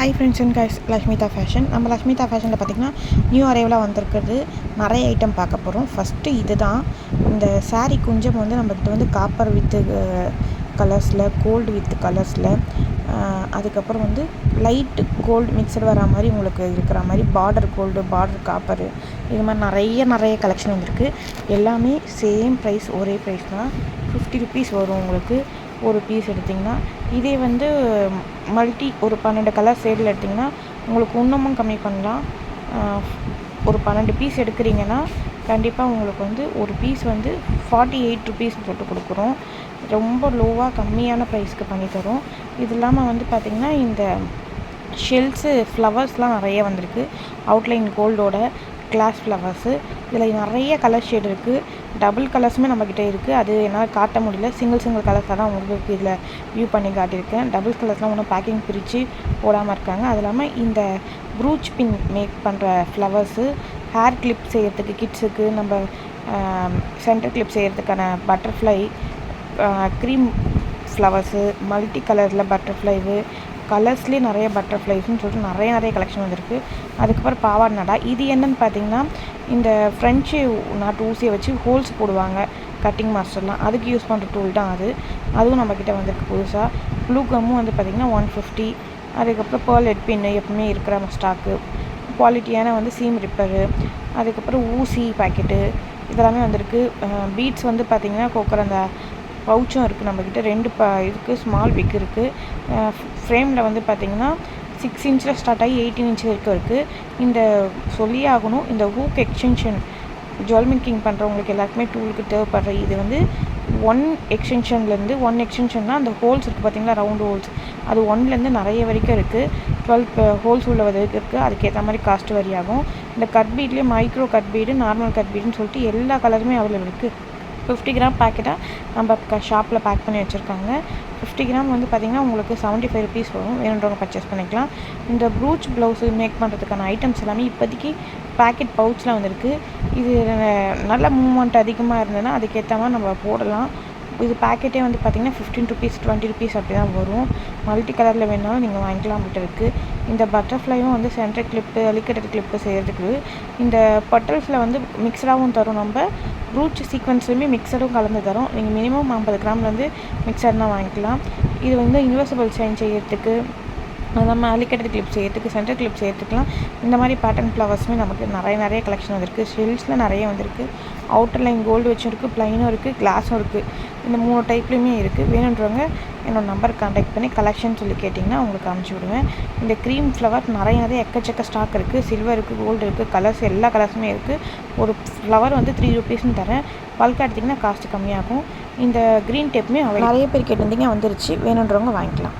Hi friends and guys Lakshmitha fashion நம்ம லக்ஷ்மிதா ஃபேஷனில் பார்த்திங்கன்னா new அரைவலாக வந்திருக்கிறது. நிறைய ஐட்டம் பார்க்க போகிறோம் ஃபஸ்ட்டு இது தான் இந்த saree குஞ்சம் வந்து நம்மக்கிட்ட வந்து காப்பர் வித்து கலர்ஸில் கோல்டு வித் கலர்ஸில் அதுக்கப்புறம் வந்து லைட்டு கோல்டு மிக்சடு வர மாதிரி உங்களுக்கு இருக்கிற மாதிரி பார்டர் கோல்டு பார்டர் காப்பரு இது மாதிரி நிறைய நிறைய கலெக்ஷன் வந்திருக்கு. எல்லாமே சேம் ப்ரைஸ் ஒரே ப்ரைஸ் தான். ஃபிஃப்டி ருபீஸ் வரும் உங்களுக்கு. ஒரு பீஸ் எடுத்திங்கன்னா இதே வந்து மல்டி ஒரு பன்னெண்டு கலர் சேடில் எடுத்திங்கன்னா உங்களுக்கு இன்னமும் கம்மி பண்ணலாம். ஒரு பன்னெண்டு பீஸ் எடுக்கிறீங்கன்னா கண்டிப்பாக உங்களுக்கு வந்து ஒரு பீஸ் வந்து ஃபார்ட்டி எயிட் ருபீஸ் போட்டு கொடுக்குறோம். ரொம்ப லோவாக கம்மியான ப்ரைஸ்க்கு பண்ணி இது இல்லாமல் வந்து பார்த்திங்கன்னா இந்த ஷெல்ஸு ஃப்ளவர்ஸ்லாம் நிறைய வந்திருக்கு. அவுட்லைன் கோல்டோட கிளாஸ் ஃப்ளவர்ஸு இதில் நிறைய கலர் ஷேட் இருக்குது டபுள் கலர்ஸுமே நம்மக்கிட்ட இருக்குது அது என்னால் காட்ட முடியல. சிங்கிள் சிங்கிள் கலர்ஸாக தான் உங்களுக்கு இதில் வியூ பண்ணி காட்டியிருக்கேன். டபுள் கலர்ஸ்லாம் ஒன்றும் பேக்கிங் பிரித்து போடாமல் இருக்காங்க. அது இல்லாமல் இந்த ப்ரூச் பின் மேக் பண்ணுற ஃப்ளவர்ஸு ஹேர் கிளிப் செய்கிறதுக்கு கிட்ஸுக்கு நம்ம சென்டர் கிளிப் செய்கிறதுக்கான பட்டர்ஃப்ளை க்ரீம் ஃப்ளவர்ஸு மல்டி கலரில் பட்டர்ஃப்ளைவு கலர்ஸ்லேயே நிறைய பட்டர்ஃப்ளைஸ்னு சொல்லிட்டு நிறைய நிறைய கலெக்ஷன் வந்திருக்கு. அதுக்கப்புறம் பாவாடை நடா. இது என்னன்னு பார்த்தீங்கன்னா இந்த ஃப்ரெஞ்சு நாட்டு ஊசியை வச்சு ஹோல்ஸ் போடுவாங்க. கட்டிங் மாஸ்டர்லாம் அதுக்கு யூஸ் பண்ணுற டூல் தான் அது. அதுவும் நம்மக்கிட்ட வந்திருக்கு புதுசாக ப்ளூ கம்மும் வந்து பார்த்திங்கன்னா ஒன் ஃபிஃப்டி அதுக்கப்புறம் பேர்ல் ஹெட் பின்னு எப்பவுமே இருக்கிற ஸ்டாக்கு குவாலிட்டியான வந்து சீம் ரிப்பரு அதுக்கப்புறம் ஊசி பாக்கெட்டு இதெல்லாமே வந்திருக்கு. பீட்ஸ் வந்து பார்த்திங்கன்னா கோக்கர் அந்த பவுச்சும் இருக்குது நம்மக்கிட்ட ரெண்டு ப இருக்குது ஸ்மால் பிக் இருக்குது ஃப்ரேமில் வந்து பார்த்திங்கன்னா சிக்ஸ் இன்ச்சில் ஸ்டார்ட் ஆகி எயிட்டீன் இன்ச் வரைக்கும் இருக்குது இந்த சொல்லியே ஆகணும். இந்த ஹூக் எக்ஸ்டென்ஷன் ஜுவல் மேக்கிங் பண்ணுறவங்களுக்கு எல்லாருக்குமே டூலுக்கு தேவைப்படுற இது வந்து ஒன் எக்ஸ்டென்ஷன்லேருந்து ஒன் எக்ஸ்டென்ஷன்னா அந்த ஹோல்ஸ் இருக்குது பார்த்தீங்களா ரவுண்டு ஹோல்ஸ் அது ஒன்லேருந்து நிறைய வரைக்கும் இருக்குது டுவெல் ஹோல்ஸ் உள்ள வரைக்கும் இருக்குது அதுக்கேற்ற மாதிரி காஸ்ட் வரி ஆகும். இந்த cut பீட்லேயே micro cut bead normal cut பீடுன்னு சொல்லிட்டு எல்லா கலருமே அவைலபிள் இருக்குது ஃபிஃப்டி கிராம் பேக்கெட்டாக நம்ம ஷாப்பில் பேக் பண்ணி வச்சுருக்காங்க. ஃபிஃப்டி கிராம் வந்து பார்த்திங்கன்னா உங்களுக்கு செவன்ட்டி ஃபைவ் ருபீஸ் வரும். வேணுன்றவங்க பர்ச்சேஸ் பண்ணிக்கலாம். இந்த ப்ரூச் ப்ளவுஸு மேக் பண்ணுறதுக்கான ஐட்டம்ஸ் எல்லாமே இப்போதைக்கு பேக்கெட் பவுச்சில் வந்திருக்கு. இது நல்ல மூமெண்ட் அதிகமாக இருந்ததுன்னா அதுக்கேற்ற மாதிரி நம்ம போடலாம். இது பேக்கெட்டே வந்து பார்த்திங்கன்னா ஃபிஃப்டீன் ருபீஸ் டுவெண்ட்டி ருபீஸ் அப்படி தான் வரும் மல்டி கலரில் வேணாலும் நீங்கள் வாங்கிக்கலாம் அப்படின்ட்டு இருக்குது இந்த பட்டர்ஃப்ளையும் வந்து சென்டர் கிளிப்பு அலிக்கேட்டட் கிளிப்பு செய்கிறதுக்கு இந்த பட்டல்ஸில் வந்து மிக்சடாகவும் தரும் நம்ம. ரூட் சீக்வன்ஸுமே மிக்சரும் கலந்து தரும். நீங்கள் மினிமம் ஐம்பது கிராம்லேருந்து மிக்சர் தான் வாங்கிக்கலாம். இது வந்து இன்வெர்சிபிள் செயின் செய்கிறதுக்கு அது இல்லாமல் அலிக்கேட்டட் கிளிப் செய்யறதுக்கு சென்டர் கிளிப் செய்யறதுக்குலாம் இந்த மாதிரி பேட்டர்ன் ஃப்ளவர்ஸுமே நமக்கு நிறைய நிறைய கலெக்ஷன் வந்திருக்கு. ஷெல்ஸில் நிறைய வந்திருக்கு. அவுட்டர் லைன் கோல்டு வச்சும் இருக்குது ப்ளைனும் இருக்குது கிளாஸும் இருக்குது இந்த மூணு டைப்லேயுமே இருக்குது வேணுன்றவங்க என்னோடய நம்பர் காண்டாக்ட் பண்ணி கலெக்ஷன் சொல்லி கேட்டிங்கன்னா உங்களுக்கு அனுப்பிச்சி விடுவேன். இந்த க்ரீம் ஃப்ளவர் நிறைய நிறைய எக்கச்சக்க ஸ்டாக் இருக்குது சில்வர் இருக்குது கோல்டு இருக்குது கலர்ஸ் எல்லா கலர்ஸுமே இருக்குது ஒரு ஃப்ளவர் வந்து த்ரீ ருபீஸ்னு தரேன். பல்காக எடுத்திங்கன்னா காஸ்ட் கம்மியாகும். இந்த க்ரீன் டேப்புமே நிறைய பேர் கேட்டிருந்தீங்க வந்துருச்சு. வேணுன்றவங்க வாங்கிக்கலாம்.